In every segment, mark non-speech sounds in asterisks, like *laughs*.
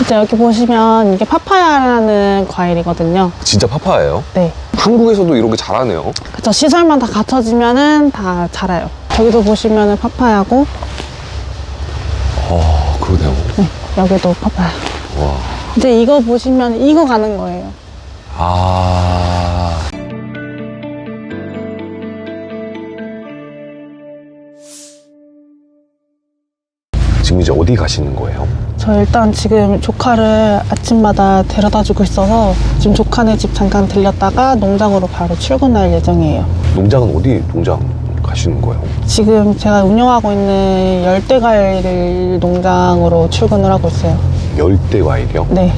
이제 여기 보시면 이게 파파야라는 과일이거든요. 진짜 파파예요? 네. 한국에서도 이런 게 잘하네요. 그쵸. 시설만 다 갖춰지면은 다 자라요. 저기도 보시면은 파파야고, 어, 그러네요. 네. 여기도 파파야. 와. 이제 이거 보시면 이거 가는 거예요. 아. 지금 이제 어디 가시는 거예요? 저 일단 지금 조카를 아침마다 데려다 주고 있어서 지금 조카네 집 잠깐 들렸다가 농장으로 바로 출근할 예정이에요. 농장은 어디 농장 가시는 거예요? 지금 제가 운영하고 있는 열대과일 농장으로 출근을 하고 있어요. 열대 과일이요? 네.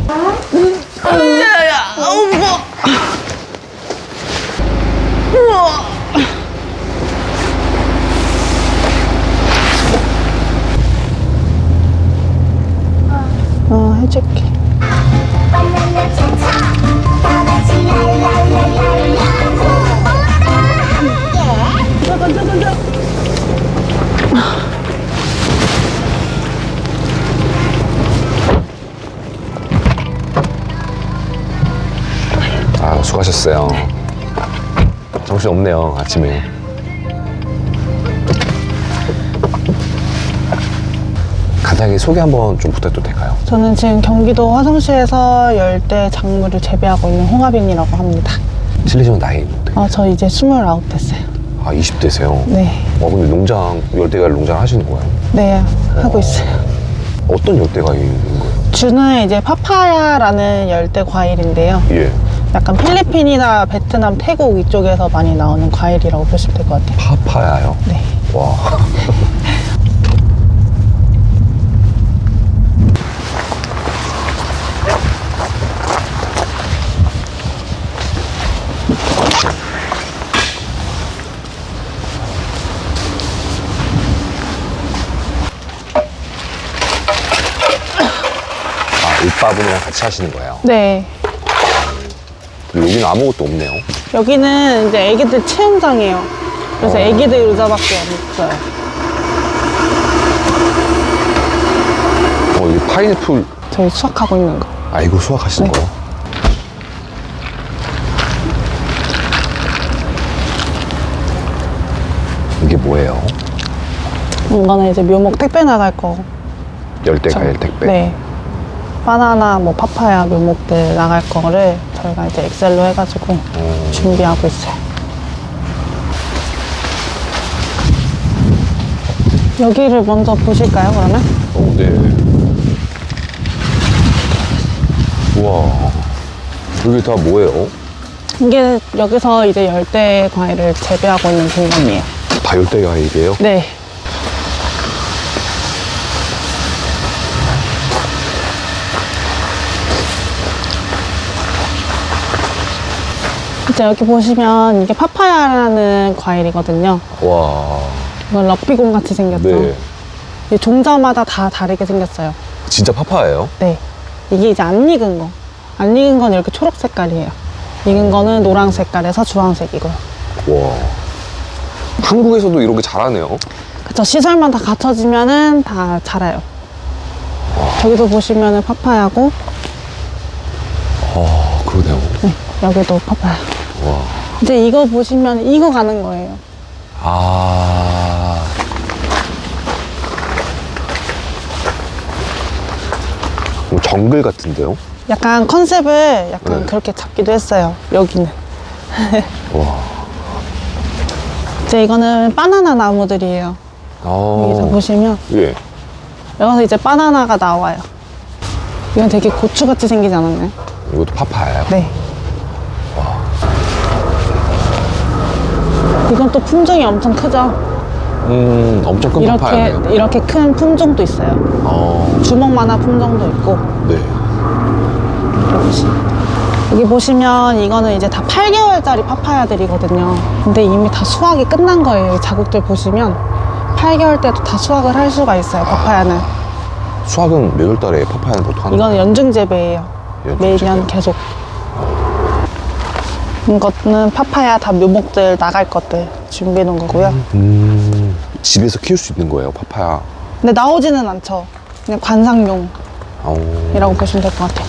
어, 해줄게. 아, 수고하셨어요. 정신 없네요, 아침에. 간단하게 소개 한번 좀 부탁도 될까요? 저는 지금 경기도 화성시에서 열대 작물을 재배하고 있는 홍하빈이라고 합니다. 실례지만 나이 어떻게? 아, 저 이제 29 됐어요. 아, 20대세요? 네. 와, 근데 농장, 열대과일 농장 하시는 거예요? 네, 하고 있어요. 어떤 열대과일인 거예요? 주는 이제 파파야라는 열대 과일인데요. 예. 약간 필리핀이나 베트남, 태국 이쪽에서 많이 나오는 과일이라고 보시면 될 것 같아요. 파파야요? 네. 와. *laughs* 아, 잎밥이랑 같이 하시는 거예요? 네. 여기는 아무것도 없네요. 여기는 이제 애기들 체험장이에요. 그래서 어. 애기들 의자밖에 없어요. 어, 이게 파인애플, 저희 수확하고 있는 거. 아, 이거 수확하시는 네. 거예요? 이게 뭐예요? 이거는 이제 묘목 택배 나갈 거. 열대과일 택배. 네. 바나나, 뭐 파파야 묘목들 나갈 거를 저희가 이제 엑셀로 해가지고 어. 준비하고 있어요. 여기를 먼저 보실까요, 그러면? 어, 네. 우와. 여기 다 뭐예요? 이게 여기서 이제 열대 과일을 재배하고 있는 공간이에요. 다 열대 과일이에요? 네. 이제 여기 보시면 이게 파파야라는 과일이거든요. 와. 이건 럭비공 같이 생겼죠. 네. 이 종자마다 다 다르게 생겼어요. 진짜 파파예요? 네. 이게 이제 안 익은 거. 안 익은 건 이렇게 초록 색깔이에요. 익은 거는 노랑 색깔에서 주황색이고요. 와. 한국에서도 이런 게 잘하네요. 그쵸. 시설만 다 갖춰지면은 다 자라요. 저기도 보시면은 파파야고, 아, 그러네요. 네, 여기도 파파야. 와. 이제 이거 보시면 이거 가는 거예요. 아. 뭐 정글 같은데요? 약간 컨셉을 약간 네. 그렇게 잡기도 했어요. 여기는. *laughs* 와. 이제 이거는 바나나 나무들이에요. 여기서 아. 보시면 예. 여기서 이제 바나나가 나와요. 이건 되게 고추같이 생기지 않았나요? 이것도 파파예요? 네. 이건 또 품종이 엄청 크죠? 음, 엄청 큰 이렇게, 파파예요. 이렇게 큰 품종도 있어요. 어. 주먹만한 품종도 있고. 네. 여기 보시- 여기 보시면 이거는 이제 다 8개월짜리 파파야들이거든요. 근데 이미 다 수확이 끝난 거예요. 이 자국들 보시면 8개월 때도 다 수확을 할 수가 있어요. 파파야는. 수학은 몇 월 달에 파파야는 보통 하는 이거는 연중 재배예요. 연중 매년 재배요? 계속. 이것은 파파야 다 묘목들 나갈 것들 준비해 놓은 거고요. 음, 집에서 키울 수 있는 거예요, 파파야. 근데 나오지는 않죠. 그냥 관상용. 어. 보시면 될 것 같아요.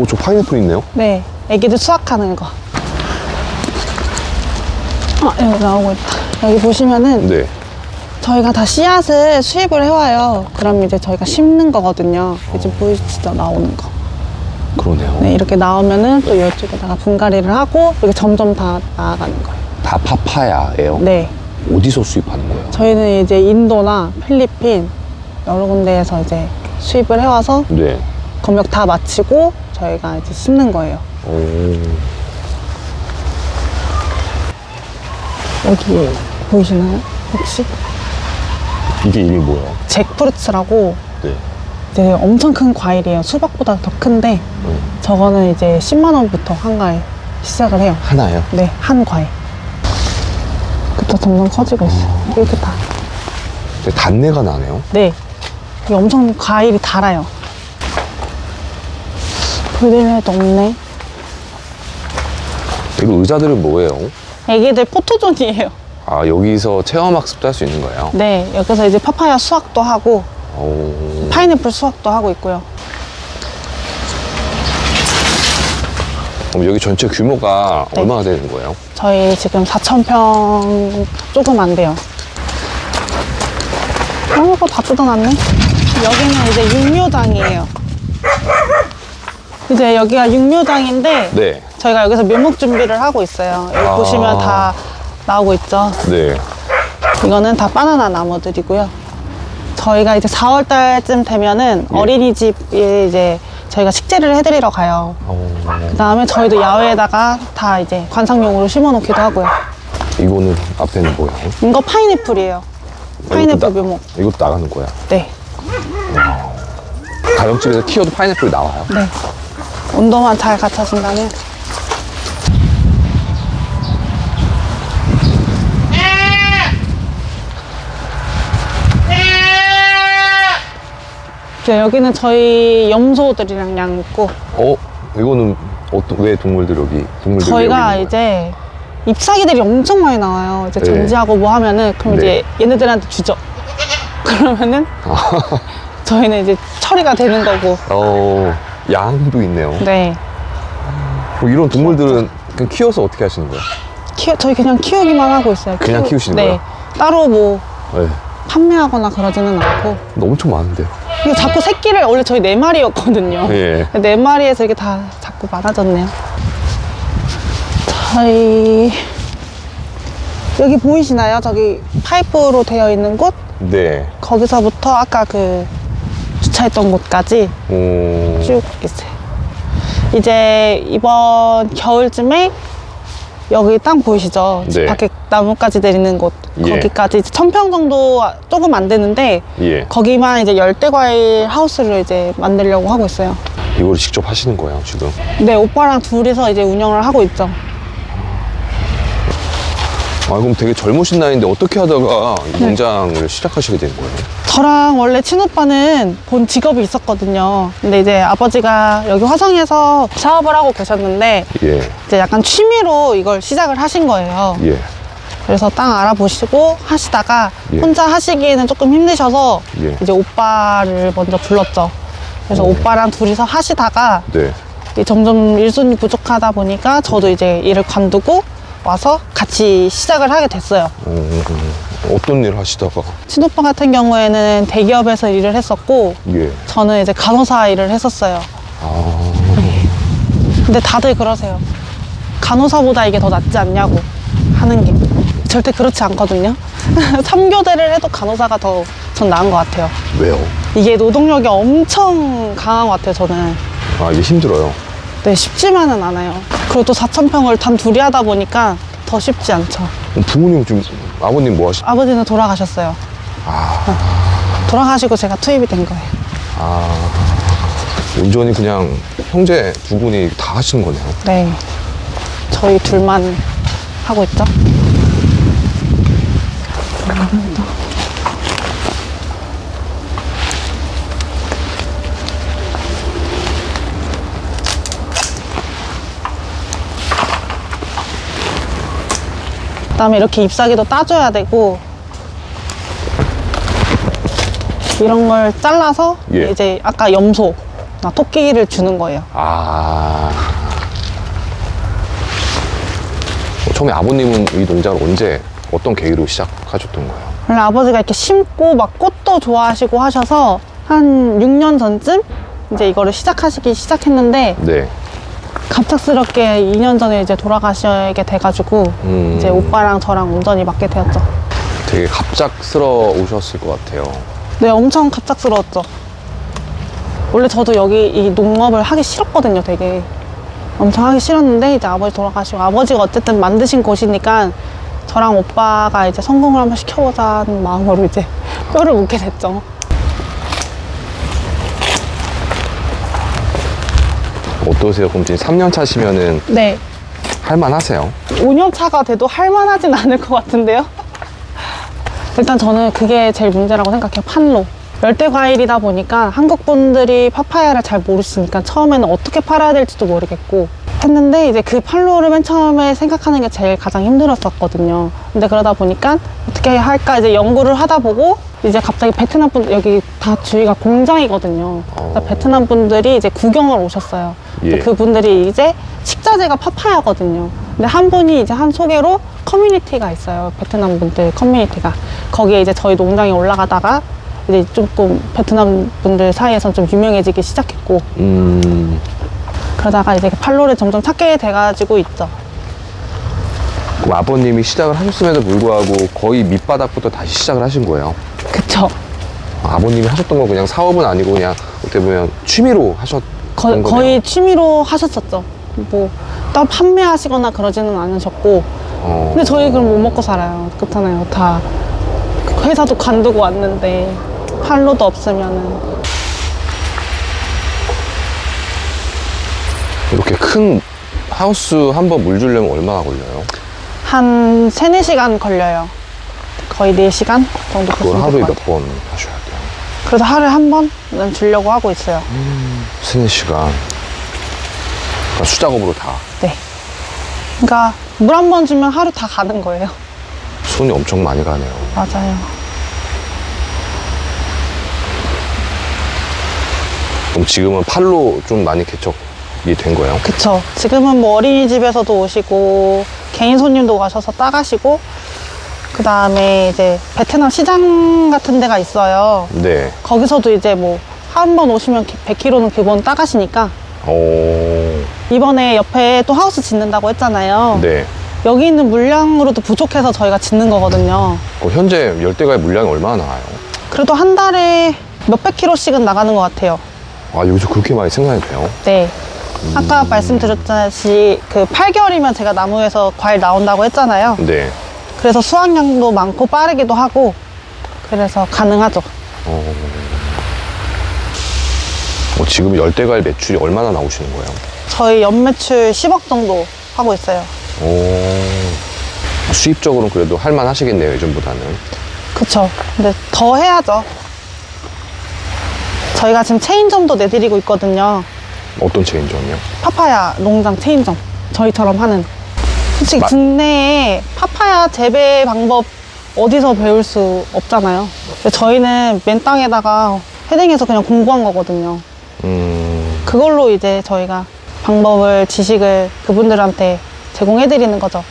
오, 저 파인애플 있네요? 네, 애기들 수확하는 거. 아, 여기 나오고 있다. 여기 보시면은 네. 저희가 다 씨앗을 수입을 해와요. 그럼 이제 저희가 심는 거거든요. 이제 보이시죠? 나오는 거. 그러네요. 네, 이렇게 나오면은 또 이쪽에다가 분갈이를 하고 이렇게 점점 다 나아가는 거예요. 다 파파야예요? 네. 어디서 수입하는 거예요? 저희는 이제 인도나 필리핀 여러 군데에서 이제 수입을 해와서 네. 검역 다 마치고 저희가 이제 심는 거예요. 오. 여기 보이시나요? 혹시? 이게 이름이 뭐예요? 잭프루츠라고 네. 이제 엄청 큰 과일이에요. 수박보다 더 큰데 음. 저거는 이제 10만 원부터 한 과일 시작을 해요. 하나요? 네, 한 과일. 그쵸, 점점 커지고 있어요. 이렇게 다. 되게 단내가 나네요. 네. 이게 엄청 과일이 달아요. 애도 없네. 이거 의자들은 뭐예요? 애기들 포토존이에요. 아, 여기서 체험 학습도 할 수 있는 거예요? 네, 여기서 이제 파파야 수확도 하고 오. 파인애플 수확도 하고 있고요. 그럼 여기 전체 규모가 네. 얼마나 되는 거예요? 저희 지금 4,000평 조금 안 돼요. 어, 이거 다 뜯어놨네. 여기는 이제 육묘장이에요. 이제 여기가 육묘장인데 네. 저희가 여기서 묘목 준비를 하고 있어요. 여기 아. 보시면 다 나오고 있죠. 네. 이거는 다 바나나 나무들이고요. 저희가 이제 4월 달쯤 되면은 예. 어린이집에 이제 저희가 식재를 해드리러 가요. 어, 그 다음에 저희도 야외에다가 다 이제 관상용으로 심어 놓기도 하고요. 이거는 앞에는 뭐예요? 이거 파인애플이에요. 아, 파인애플 나- 묘목. 이것도 나가는 거야. 네. 가정집에서 키워도 파인애플 나와요? 네. 온도만 잘 갖춰진다면. 이제 여기는 저희 염소들이랑 양 있고 어? 이거는 어떤, 왜 동물들 여기? 동물들 저희가 이제 잎사귀들이 엄청 많이 나와요. 이제 네. 전지하고 뭐 하면은 그럼 네. 이제 얘네들한테 주죠. *laughs* 그러면은 *laughs* 저희는 이제 처리가 되는 거고. 어, 양도 있네요. 네. 뭐 이런 동물들은 그냥 키워서 어떻게 하시는 거예요? 키워, 저희 그냥 키우기만 하고 있어요. 그냥 키우시는 네. 거예요? 따로 뭐 네. 판매하거나 그러지는 않고. 근데 엄청 많은데요. 이게 자꾸 새끼를 원래 저희 네 마리였거든요. 예. 네 마리에서 이게 다 자꾸 많아졌네요. 저희 여기 보이시나요? 저기 파이프로 되어 있는 곳 네. 거기서부터 아까 그 주차했던 곳까지 오. 쭉 있어요. 이제 이번 겨울쯤에 여기 땅 보이시죠? 집 네. 밖에 나무까지 내리는 곳 예. 거기까지 천평 정도 조금 안 되는데 예. 거기만 이제 열대 과일 하우스를 이제 만들려고 하고 있어요. 이거를 직접 하시는 거예요, 지금? 네, 오빠랑 둘이서 이제 운영을 하고 있죠. 아, 그럼 되게 젊으신 나이인데 어떻게 하다가 네. 이 농장을 시작하시게 된 거예요? 저랑 원래 친오빠는 본 직업이 있었거든요. 근데 이제 아버지가 여기 화성에서 사업을 하고 계셨는데 예. 이제 약간 취미로 이걸 시작을 하신 거예요. 예. 그래서 땅 알아보시고 하시다가 예. 혼자 하시기에는 조금 힘드셔서 예. 이제 오빠를 먼저 불렀죠. 그래서 오. 오빠랑 둘이서 하시다가 네. 이 점점 일손이 부족하다 보니까 저도 이제 일을 관두고 와서 같이 시작을 하게 됐어요. 어, 어떤 일 하시다가? 친오빠 같은 경우에는 대기업에서 일을 했었고 예. 저는 이제 간호사 일을 했었어요. 아. 근데 다들 그러세요. 간호사보다 이게 더 낫지 않냐고 하는 게 절대 그렇지 않거든요. *laughs* 3교대를 해도 간호사가 더 전 나은 것 같아요. 왜요? 이게 노동력이 엄청 강한 것 같아요, 저는. 아, 이게 힘들어요. 네, 쉽지만은 않아요. 그리고 또 4,000평을 단 둘이 하다 보니까 더 쉽지 않죠. 그럼 부모님 지금 아버님 뭐 하시? 아버지는 돌아가셨어요. 아. 돌아가시고 제가 투입이 된 거예요. 아. 온전히 그냥 형제 두 분이 다 하시는 거네요. 네. 저희 둘만 하고 있죠. 다음에 이렇게 잎사귀도 따줘야 되고 이런 걸 잘라서 예. 이제 아까 염소 나 토끼를 주는 거예요. 아. 어, 처음에 아버님은 이 농장을 언제 어떤 계기로 시작하셨던 거예요? 원래 아버지가 이렇게 심고 막 꽃도 좋아하시고 하셔서 한 6년 전쯤 이제 이거를 시작하시기 시작했는데 네. 갑작스럽게 2년 전에 이제 돌아가시게 돼가지고 음. 이제 오빠랑 저랑 온전히 맡게 되었죠. 되게 갑작스러우셨을 것 같아요. 네, 엄청 갑작스러웠죠. 원래 저도 여기 이 농업을 하기 싫었거든요, 되게. 엄청 하기 싫었는데 이제 아버지 돌아가시고 아버지가 어쨌든 만드신 곳이니까 저랑 오빠가 이제 성공을 한번 시켜보자는 마음으로 이제 *laughs* 뼈를 묻게 됐죠. 어떠세요? 그럼 지금 3년 차시면은 네. 할만하세요? 5년 차가 돼도 할만하진 않을 것 같은데요? 일단 저는 그게 제일 문제라고 생각해요. 판로. 열대 과일이다 보니까 한국 분들이 파파야를 잘 모르시니까 처음에는 어떻게 팔아야 될지도 모르겠고 했는데 이제 그 판로를 맨 처음에 생각하는 게 제일 가장 힘들었었거든요. 근데 그러다 보니까 어떻게 할까 이제 연구를 하다 보고 이제 갑자기 베트남 분 여기 다 주위가 공장이거든요. 그래서 어. 베트남 분들이 이제 구경을 오셨어요. 예. 그분들이 이제 식자재가 파파야거든요. 근데 한 분이 이제 한 소개로 커뮤니티가 있어요. 베트남 분들 커뮤니티가. 거기에 이제 저희 농장에 올라가다가 이제 조금 베트남 분들 사이에서 좀 유명해지기 시작했고 음. 그러다가 이제 팔로를 점점 찾게 돼가지고 있죠. 그럼 아버님이 시작을 하셨음에도 불구하고 거의 밑바닥부터 다시 시작을 하신 거예요. 그쵸. 아버님이 하셨던 건 그냥 사업은 아니고 그냥 어떻게 보면 취미로 하셨던 거. 거의 취미로 하셨었죠. 뭐, 따로 판매하시거나 그러지는 않으셨고. 어. 근데 저희 그럼 못 먹고 살아요. 그렇잖아요. 다 회사도 관두고 왔는데 팔로도 없으면은. 이렇게 큰 하우스 한 번 물 주려면 얼마나 걸려요? 한 3, 4시간 걸려요. 거의 4시간 정도 그걸 보시면 하루에 몇. 번 하셔야 돼요? 그래서 하루에 한 번은 주려고 하고 있어요. 세네 시간. 그러니까 수작업으로 다 네. 그러니까 물 한 번 주면 하루 다 가는 거예요. 손이 엄청 많이 가네요. 맞아요. 그럼 지금은 팔로 좀 많이 개척이 된 거예요? 그쵸. 지금은 뭐 어린이집에서도 오시고, 개인 손님도 가셔서 따가시고, 그 다음에 이제 베트남 시장 같은 데가 있어요. 네. 거기서도 이제 뭐, 한 번 오시면 100kg는 기본 따가시니까, 오. 이번에 옆에 또 하우스 짓는다고 했잖아요. 네. 여기 있는 물량으로도 부족해서 저희가 짓는 거거든요. 그 현재 열대과의 물량이 얼마나 나와요? 그래도 한 달에 몇백 킬로씩은 나가는 것 같아요. 아, 여기서 그렇게 많이 생산이 돼요? 네. 아까 말씀드렸듯이 그 8개월이면 제가 나무에서 과일 나온다고 했잖아요. 네. 그래서 수확량도 많고 빠르기도 하고 그래서 가능하죠. 어, 지금 열대과일 매출이 얼마나 나오시는 거예요? 저희 연매출 10억 정도 하고 있어요. 오. 수입적으로는 그래도 할만 하시겠네요, 예전보다는. 그쵸. 근데 더 해야죠. 저희가 지금 체인점도 내드리고 있거든요. 어떤 체인점이요? 파파야 농장 체인점. 저희처럼 하는. 솔직히 마- 국내에 파파야 재배 방법 어디서 배울 수 없잖아요. 근데 저희는 맨 땅에다가 헤딩해서 그냥 공부한 거거든요. 음, 그걸로 이제 저희가 방법을, 지식을 그분들한테 제공해 드리는 거죠.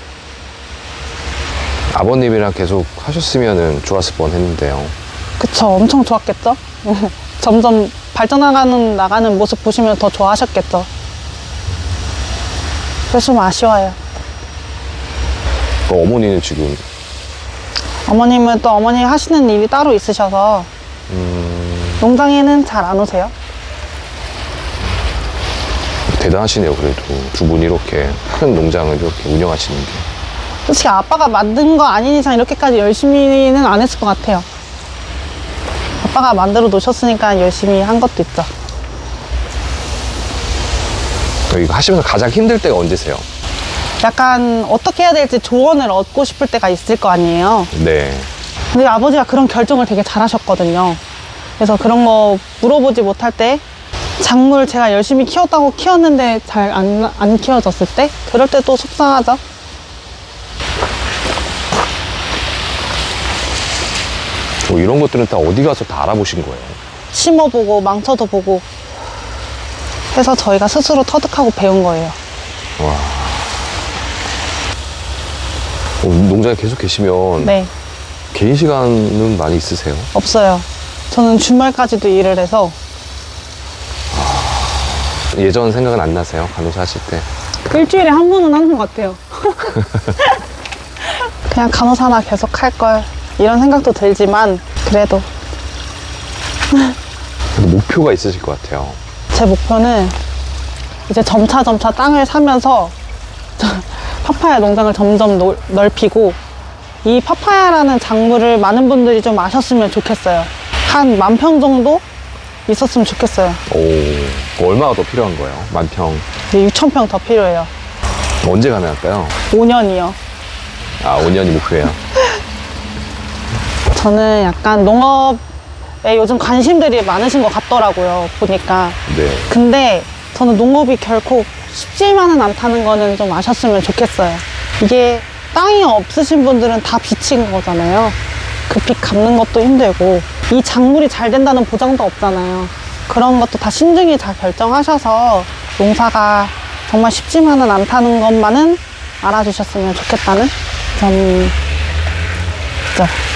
아버님이랑 계속 하셨으면 좋았을 뻔 했는데요. 그쵸. 엄청 좋았겠죠? *laughs* 점점 발전하가는, 나가는 모습 보시면 더 좋아하셨겠죠. 그래서 좀 아쉬워요. 그 어머니는 지금, 어머님은 또 어머니 하시는 일이 따로 있으셔서 음, 농장에는 잘 안 오세요. 대단하시네요, 그래도. 두 분이 이렇게 큰 농장을 이렇게 운영하시는 게. 솔직히 아빠가 만든 거 아닌 이상 이렇게까지 열심히는 안 했을 것 같아요. 아빠가 만들어 놓으셨으니까 열심히 한 것도 있죠. 이거 하시면서 가장 힘들 때가 언제세요? 약간 어떻게 해야 될지 조언을 얻고 싶을 때가 있을 거 아니에요. 네. 근데 아버지가 그런 결정을 되게 잘 하셨거든요. 그래서 그런 거 물어보지 못할 때 작물 제가 열심히 키웠다고 키웠는데 잘 안 안 키워졌을 때 그럴 때 또 속상하죠. 뭐 이런 것들은 다 어디 가서 다 알아보신 거예요? 심어보고 망쳐도 보고 해서 저희가 스스로 터득하고 배운 거예요. 와. 어, 농장에 계속 계시면 네, 개인 시간은 많이 있으세요? 없어요. 저는 주말까지도 일을 해서 예전 생각은 안 나세요? 간호사 하실 때? 일주일에 한 번은 하는 것 같아요. *laughs* 그냥 간호사나 계속 할 걸. 이런 생각도 들지만, 그래도 그래도 목표가 있으실 것 같아요. 제 목표는 이제 점차 점차 땅을 사면서 저 파파야 농장을 점점 노- 넓히고 이 파파야라는 작물을 많은 분들이 좀 아셨으면 좋겠어요. 한 만 평 정도 있었으면 좋겠어요. 오, 얼마가 더 필요한 거예요? 만평. 이제 6천 평 더 필요해요. 언제 가능할까요? 5년이요. 아, 5년이 목표예요. *laughs* 저는 약간 농업에 요즘 관심들이 많으신 것 같더라고요. 보니까. 네. 근데 저는 농업이 결코 쉽지만은 않다는 거는 좀 아셨으면 좋겠어요. 이게 땅이 없으신 분들은 다 빚인 거잖아요. 그 빚 갚는 것도 힘들고 이 작물이 잘 된다는 보장도 없잖아요. 그런 것도 다 신중히 잘 결정하셔서 농사가 정말 쉽지만은 않다는 것만은 알아주셨으면 좋겠다는 점. 죠